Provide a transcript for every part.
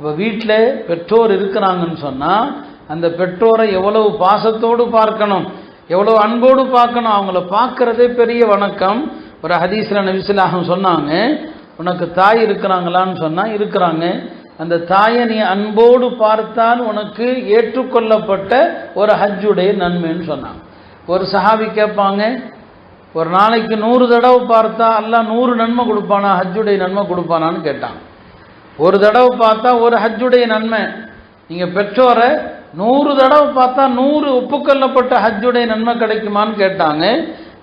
இப்போ வீட்டில் பெற்றோர் இருக்கிறாங்கன்னு சொன்னால் அந்த பெற்றோரை எவ்வளவு பாசத்தோடு பார்க்கணும் எவ்வளவு அன்போடு பார்க்கணும் அவங்கள பார்க்குறதே பெரிய வணக்கம். ஒரு ஹதீஸ்ல நபிசுல்லாஹம் சொன்னாங்க உனக்கு தாய் இருக்கிறாங்களான்னு சொன்னால் இருக்கிறாங்க. அந்த தாயை நீ அன்போடு பார்த்தால் உனக்கு ஏற்றுக்கொள்ளப்பட்ட ஒரு ஹஜ்ஜுடைய நன்மைன்னு சொன்னாங்க. ஒரு சஹாபி கேட்பாங்க ஒரு நாளைக்கு நூறு தடவை பார்த்தா எல்லாம் நூறு நன்மை கொடுப்பானா ஹஜ்ஜுடைய நன்மை கொடுப்பானான்னு கேட்டான் ஒரு தடவை பார்த்தா ஒரு ஹஜ்ஜுடைய நன்மை. நீங்கள் பெற்றோரை நூறு தடவை பார்த்தா நூறு ஒப்புக்கொள்ளப்பட்ட ஹஜ்ஜுடைய நன்மை கிடைக்குமான்னு கேட்டாங்க.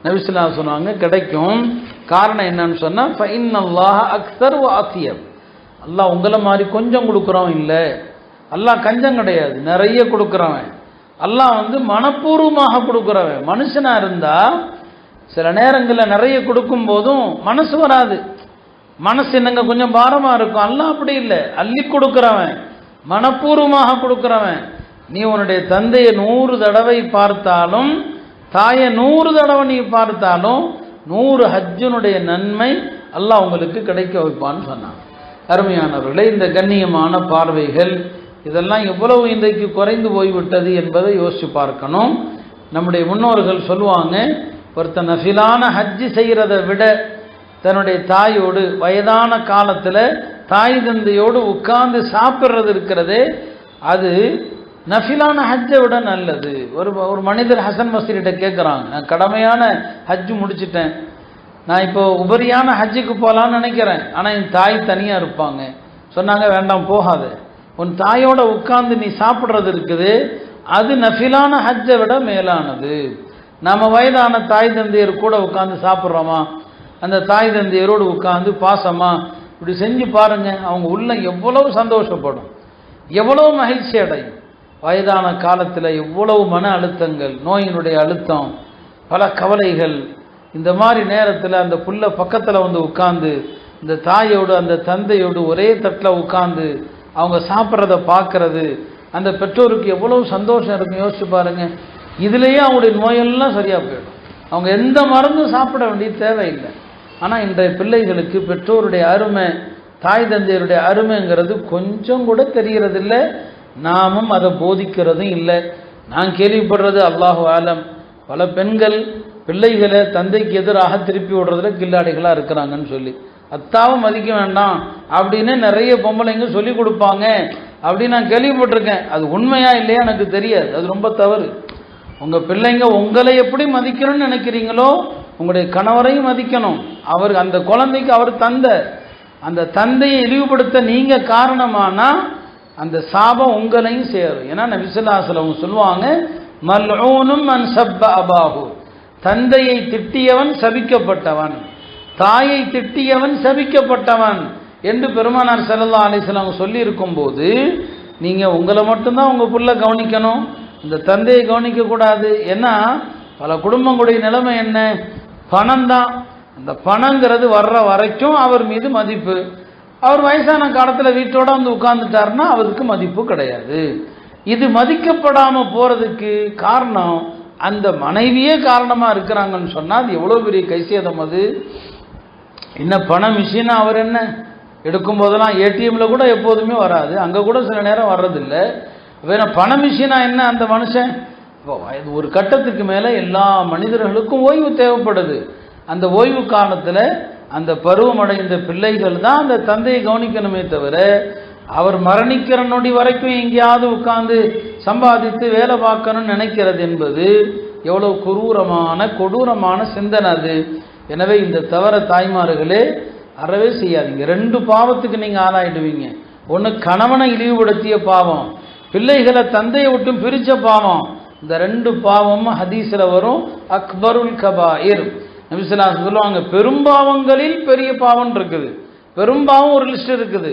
நபிசுல்லா சொன்னாங்க கிடைக்கும். காரணம் என்னன்னு சொன்னால் ஃபைன் அல்லாஹ் அக்சர் ஆசியர் அல்லாஹ் உங்களை மாதிரி கொஞ்சம் கொடுக்குறோம் இல்லை. அல்லாஹ் கஞ்சம் கிடையாது நிறைய கொடுக்குறவன். அல்லாஹ் வந்து மனப்பூர்வமாக கொடுக்குறவன். மனுஷனாக இருந்தால் சில நேரங்களில் நிறைய கொடுக்கும் போதும் மனசு வராது. மனசு என்னங்க கொஞ்சம் பாரமா இருக்கும்? அல்லாஹ் அப்படி இல்லை. அள்ளி கொடுக்குறவன் மனப்பூர்வமாக கொடுக்குறவன். நீ உன்னுடைய தந்தையை நூறு தடவை பார்த்தாலும் தாயை நூறு தடவை நீ பார்த்தாலும் நூறு ஹஜ்ஜனுடைய நன்மை அல்லாஹ் உங்களுக்கு கிடைக்க வைப்பான்னு சொன்னான். அருமையானவர்களே இந்த கண்ணியமான பார்வைகள் இதெல்லாம் எவ்வளவு இன்றைக்கு குறைந்து போய்விட்டது என்பதை யோசிச்சு பார்க்கணும். நம்முடைய முன்னோர்கள் சொல்லுவாங்க ஒருத்தன் நஃபிலான ஹஜ்ஜு செய்கிறத விட தன்னுடைய தாயோடு வயதான காலத்தில் தாய் தந்தையோடு உட்கார்ந்து சாப்பிட்றது இருக்கிறதே அது நஃபிலான ஹஜ்ஜை விட நல்லது. ஒரு ஒரு மனிதர் ஹசன் மசீர்கிட்ட கேட்குறாங்க நான் கடமையான ஹஜ்ஜு முடிச்சிட்டேன். நான் இப்போ உபரியான ஹஜ்ஜுக்கு போகலான்னு நினைக்கிறேன். ஆனால் என் தாய் தனியாக இருப்பாங்க. சொன்னாங்க வேண்டாம் போகாத. உன் தாயோட உட்கார்ந்து நீ சாப்பிட்றது இருக்குது. அது நஃபிலான ஹஜ்ஜை விட மேலானது. நம்ம வயதான தாய் தந்தையர் கூட உட்காந்து சாப்பிட்றோமா? அந்த தாய் தந்தையரோடு உட்காந்து பாசமா இப்படி செஞ்சு பாருங்க அவங்க உள்ள எவ்வளவு சந்தோஷப்படும் எவ்வளவு மகிழ்ச்சி அடையும். வயதான காலத்தில் எவ்வளவு மன அழுத்தங்கள் நோயினுடைய அழுத்தம் பல கவலைகள். இந்த மாதிரி நேரத்தில் அந்த புள்ள பக்கத்தில் வந்து உட்காந்து இந்த தாயோடு அந்த தந்தையோடு ஒரே தட்டில் உட்காந்து அவங்க சாப்பிட்றத பார்க்கறது அந்த பெற்றோருக்கு எவ்வளவு சந்தோஷம் இருக்கும் யோசிச்சு பாருங்க. இதுலேயே அவங்களுடைய நோயெல்லாம் சரியாக போயிடும். அவங்க எந்த மருந்தும் சாப்பிட வேண்டிய தேவையில்லை. ஆனால் இன்றைய பிள்ளைகளுக்கு பெற்றோருடைய அருமை தாய் தந்தையருடைய அருமைங்கிறது கொஞ்சம் கூட தெரியறதில்ல நாமும் அதை போதிக்கிறதும் இல்லை. நான் கேள்விப்படுறது அல்லாஹு ஆலம். பல பெண்கள் பிள்ளைகளை தந்தைக்கு எதிராக திருப்பி விடுறதுல கில்லாடிகளாக இருக்கிறாங்கன்னு சொல்லி. அத்தாவும் மதிக்க வேண்டாம். அப்படின்னு நிறைய பொம்பளைங்க சொல்லி கொடுப்பாங்க. அப்படின்னு நான் கேள்விப்பட்டிருக்கேன். அது உண்மையா இல்லையா எனக்கு தெரியாது. அது ரொம்ப தவறு. உங்கள் பிள்ளைங்க உங்களை எப்படி மதிக்கணும்னு நினைக்கிறீங்களோ உங்களுடைய கணவரையும் மதிக்கணும். அவர் அந்த குழந்தைக்கு அவர் தந்தை அந்த தந்தையை இழிவுபடுத்த நீங்கள் காரணமானா அந்த சாபம் உங்களையும் சேரும். ஏன்னா நபிசுல்லாசல் அவங்க சொல்லுவாங்க மல்ஊனும் அன் சப்ப அபாகு தந்தையை திட்டியவன் சபிக்கப்பட்டவன். தாயை திட்டியவன் சபிக்கப்பட்டவன் என்று பெருமானார் செல்லல்லா அலைஹி வஸல்லம் சொல்லி இருக்கும்போது நீங்கள் உங்களை மட்டும்தான் உங்கள் புள்ள கவனிக்கணும். இந்த தந்தையை கவனிக்கக்கூடாது. ஏன்னா பல குடும்பங்களுடைய நிலைமை என்ன? பணம் தான் அந்த பணங்கிறது வர்ற வரைக்கும் அவர் மீது மதிப்பு. அவர் வயசான காலத்தில் வீட்டோட வந்து உட்கார்ந்துட்டாருன்னா அவருக்கு மதிப்பு கிடையாது. இது மதிக்கப்படாமல் போகிறதுக்கு காரணம் அந்த மனைவியே காரணமாக இருக்கிறாங்கன்னு சொன்னால் அது எவ்வளோ பெரிய கைசேதம் அது? என்ன பண மிஷினா அவர் என்ன? எடுக்கும் போதெல்லாம் ஏடிஎம்ல கூட எப்போதுமே வராது. அங்கே கூட சில நேரம் வர்றதில்லை. வேணும் பண மிஷினா என்ன அந்த மனுஷன்? இப்போ இது ஒரு கட்டத்துக்கு மேலே எல்லா மனிதர்களுக்கும் ஓய்வு தேவைப்படுது. அந்த ஓய்வு காலத்தில் அந்த பருவமடைந்த பிள்ளைகள் தான் அந்த தந்தையை கவனிக்கணுமே தவிர அவர் மரணிக்கிற நொடி வரைக்கும் எங்கேயாவது உட்காந்து சம்பாதித்து வேலை பார்க்கணும்னு நினைக்கிறது என்பது எவ்வளோ குரூரமான கொடூரமான சிந்தனை அது. எனவே இந்த தவற தாய்மார்களே அறவே செய்யாதீங்க. ரெண்டு பாவத்துக்கு நீங்கள் ஆளாயிடுவீங்க. ஒன்று கணவனை இழிவுபடுத்திய பாவம் பிள்ளைகளை தந்தையை விட்டும் பிரித்த பாவம் இந்த ரெண்டு பாவமும் ஹதீஸில் வரும். அக்பருல் கபாயிர். நபிசுல்லா சொல்லுவாங்க பெரும்பாவங்களில் பெரிய பாவம் இருக்குது. பெரும்பாவம் ஒரு லிஸ்ட் இருக்குது.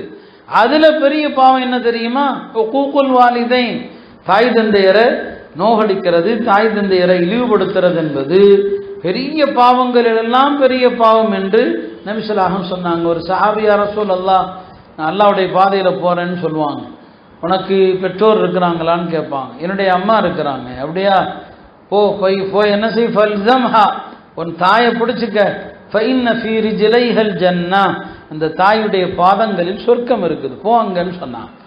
அதில் பெரிய பாவம் என்ன தெரியுமா? கூக்குல் வாலிதை தாய் தந்தையரை நோகடிக்கிறது தாய் தந்தையரை இழிவுபடுத்துறது என்பது பெரிய பாவங்கள் எல்லாம் பெரிய பாவம் என்று நபிசலாகம் சொன்னாங்க. ஒரு சஹாபியார சொல் அல்லா நான் அல்லாவுடைய பாதையில் போகிறேன்னு சொல்லுவாங்க. உனக்கு பெற்றோர் இருக்கிறாங்களான்னு கேட்பாங்க. என்னுடைய அம்மா இருக்கிறாங்க. அப்படியா? போ போய் போய் என்ன செய்? ஃபல்சம்ஹா. உன் தாயை பிடிச்சிக்க. ஃபைன்ன ஃபீ ரிஜிலைஹல் ஜன்னா. அந்த தாயுடைய பாதங்களில் சொர்க்கம் இருக்குது. போ அங்கன்னு சொன்னான்.